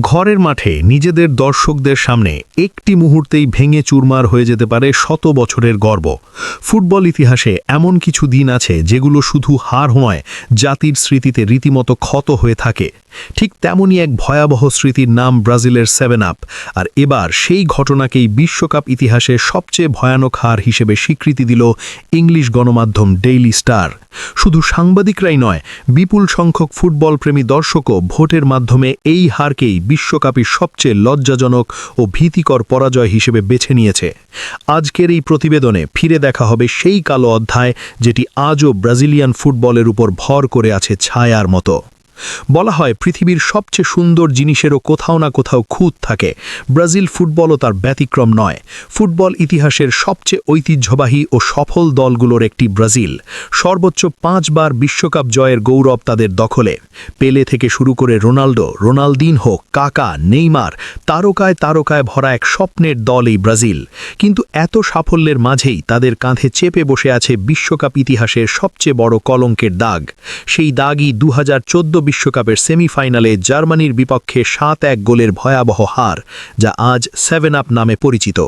ঘরের মাঠে নিজেদের দর্শকদের সামনে একটি মুহূর্তেই ভেঙে চুরমার হয়ে যেতে পারে শত বছরের গর্ব। ফুটবল ইতিহাসে এমন কিছু দিন আছে যেগুলো শুধু হার হওয়ায় জাতির স্মৃতিতে রীতিমতো ক্ষত হয়ে থাকে। ঠিক তেমনই এক ভয়াবহ স্মৃতির নাম ব্রাজিলের সেভেন আপ। আর এবার সেই ঘটনাকেই বিশ্বকাপ ইতিহাসে সবচেয়ে ভয়ানক হার হিসেবে স্বীকৃতি দিল ইংলিশ গণমাধ্যম ডেইলি স্টার। শুধু সাংবাদিকরাই নয়, বিপুল সংখ্যক ফুটবল প্রেমী দর্শকও ভোটের মাধ্যমে এই হারকেই বিশ্বকাপের সবচেয়ে লজ্জাজনক ও ভীতিকর পরাজয় হিসেবে বেছে নিয়েছে। আজকের এই প্রতিবেদনে ফিরে দেখা হবে সেই কালো অধ্যায় যেটি আজও ব্রাজিলিয়ান ফুটবলের উপর ভর করে আছে ছায়ার মতো। বলা হয় পৃথিবীর সবচেয়ে সুন্দর জিনিসেরও কোথাও না কোথাও খুঁত থাকে। ব্রাজিল ফুটবলও তার ব্যতিক্রম নয়। ফুটবল ইতিহাসের সবচেয়ে ঐতিহ্যবাহী ও সফল দলগুলোর একটি ব্রাজিল। সর্বোচ্চ পাঁচবার বিশ্বকাপ জয়ের গৌরব তাদের দখলে। পেলে থেকে শুরু করে রোনাল্ডো রোনালদিন হোক কাকা, নেইমার তারকায় তারকায় ভরা এক স্বপ্নের দল এই ব্রাজিল। কিন্তু এত সাফল্যের মাঝেই তাদের কাঁধে চেপে বসে আছে বিশ্বকাপ ইতিহাসের সবচেয়ে বড় কলঙ্কের দাগ। সেই দাগই দু হাজার চোদ্দ বিশ্বকাপের সেমিফাইনালে জার্মানির বিপক্ষে সাত এক গোলের ভয়াবহ হার, যা আজ সেভেন আপ নামে পরিচিত।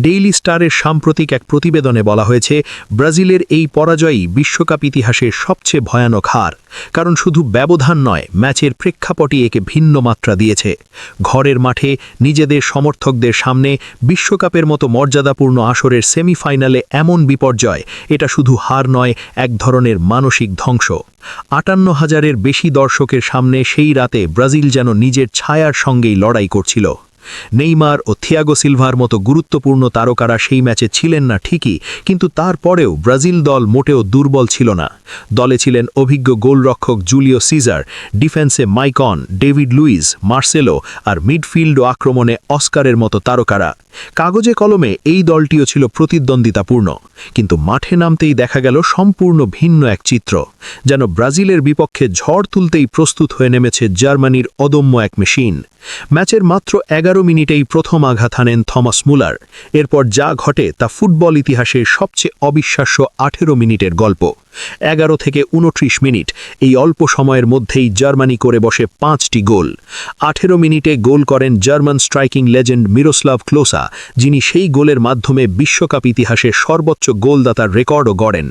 ডেইলি স্টারের সাম্প্রতিক এক প্রতিবেদনে বলা হয়েছে, ব্রাজিলের এই পরাজয়ই বিশ্বকাপ ইতিহাসের সবচেয়ে ভয়ানক হার। কারণ শুধু ব্যবধান নয়, ম্যাচের প্রেক্ষাপটই একে ভিন্ন মাত্রা দিয়েছে। ঘরের মাঠে নিজেদের সমর্থকদের সামনে বিশ্বকাপের মতো মর্যাদাপূর্ণ আসরের সেমিফাইনালে এমন বিপর্যয়, এটা শুধু হার নয়, এক ধরনের মানসিক ধ্বংস। আটান্ন হাজারের বেশি দর্শকের সামনে সেই রাতে ব্রাজিল যেন নিজের ছায়ার সঙ্গেই লড়াই করছিল। নেইমার ও থিয়াগো সিলভার মতো গুরুত্বপূর্ণ তারকারা সেই ম্যাচে ছিলেন না ঠিকই, কিন্তু তারপরেও ব্রাজিল দল মোটেও দুর্বল ছিল না। দলে ছিলেন অভিজ্ঞ গোলরক্ষক জুলিও সিজার, ডিফেন্সে মাইকন ডেভিড লুইস, মার্সেলো আর মিডফিল্ড ও আক্রমণে অস্কারের মতো তারকারা। কাগজে কলমে এই দলটিও ছিল প্রতিদ্বন্দ্বিতাপূর্ণ, কিন্তু মাঠে নামতেই দেখা গেল সম্পূর্ণ ভিন্ন এক চিত্র, যেন ব্রাজিলের বিপক্ষে ঝড় তুলতেই প্রস্তুত হয়ে নেমেছে জার্মানির অদম্য এক মেশিন। ম্যাচের মাত্র এগারো মিনিটেই প্রথম আঘাত হানেন থমাস মুলার, এরপর যা ঘটে তা ফুটবল ইতিহাসের সবচেয়ে অবিশ্বাস্য আঠেরো মিনিটের গল্প। এগারো থেকে উনত্রিশ মিনিট। এই অল্প সময়ের মধ্যেই জার্মানি করে বসে পাঁচটি গোল। আঠেরো মিনিটে গোল করেন German striking legend Miroslav Klose, যিনি সেই গোলের মাধ্যমে বিশ্বকাপ ইতিহাসে সর্বোচ্চ গোলদাতার রেকর্ডও গড়েন।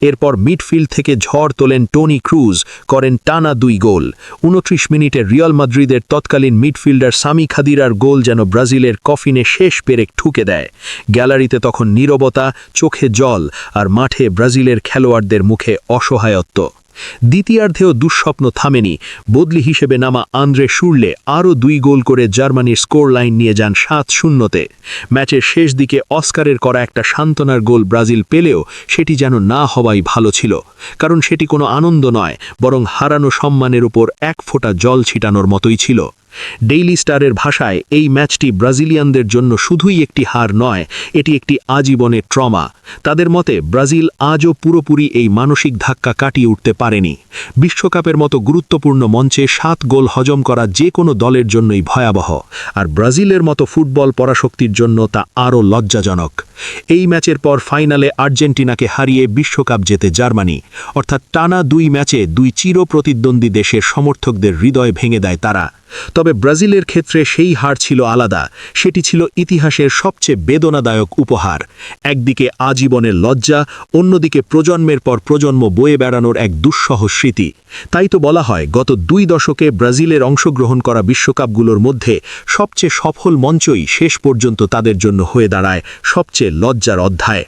এরপর মিডফিল্ড থেকে ঝড় তোলেন টনি ক্রুজ, করেন টানা দুই গোল। উনত্রিশ মিনিটে রিয়াল মাদ্রিদের তৎকালীন মিডফিল্ডার সামি খাদিরার গোল যেন ব্রাজিলের কফিনে শেষ পেরেক ঠুকে দেয়। গ্যালারিতে তখন নীরবতা, চোখে জল, আর মাঠে ব্রাজিলের খেলোয়াড়দের মুখে অসহায়ত্ব। দ্বিতীয়ার্ধেও দুঃস্বপ্ন থামেনি। বদলি হিসেবে নামা আন্দ্রে শুরলে আরও দুই গোল করে জার্মানির স্কোর লাইন নিয়ে যান সাত শূন্যতে। ম্যাচের শেষ দিকে অস্কারের করা একটা সান্ত্বনার গোল ব্রাজিল পেলেও সেটি যেন না হওয়াই ভালো ছিল। কারণ সেটি কোনো আনন্দ নয়, বরং হারানো সম্মানের উপর এক ফোঁটা জল ছিটানোর মতোই ছিল। ডেইলি স্টারের ভাষায় এই ম্যাচটি ব্রাজিলিয়ানদের জন্য শুধুই একটি হার নয়, এটি একটি আজীবনের ট্রমা। তাদের মতে, ব্রাজিল আজও পুরোপুরি এই মানসিক ধাক্কা কাটিয়ে উঠতে পারেনি। বিশ্বকাপের মতো গুরুত্বপূর্ণ মঞ্চে সাত গোল হজম করা যে কোনো দলের জন্যই ভয়াবহ, আর ব্রাজিলের মতো ফুটবল পরাশক্তির জন্য তা আরও লজ্জাজনক। এই ম্যাচের পর ফাইনালে আর্জেন্টিনাকে হারিয়ে বিশ্বকাপ জেতে জার্মানি, অর্থাৎ টানা দুই ম্যাচে দুই চির প্রতিদ্বন্দ্বী দেশের সমর্থকদের হৃদয় ভেঙে দেয় তারা। তবে ব্রাজিলের ক্ষেত্রে সেই হার ছিল আলাদা। সেটি ছিল ইতিহাসের সবচেয়ে বেদনাদায়ক উপহার। একদিকে আজীবনের লজ্জা, অন্যদিকে প্রজন্মের পর প্রজন্ম বয়ে বেড়ানোর এক দুঃসহ স্মৃতি। তাই তো বলা হয়, গত দুই দশকে ব্রাজিলের অংশগ্রহণ করা বিশ্বকাপগুলোর মধ্যে সবচেয়ে সফল মঞ্চই শেষ পর্যন্ত তাদের জন্য হয়ে দাঁড়ায় সবচেয়ে লজ্জার অধ্যায়।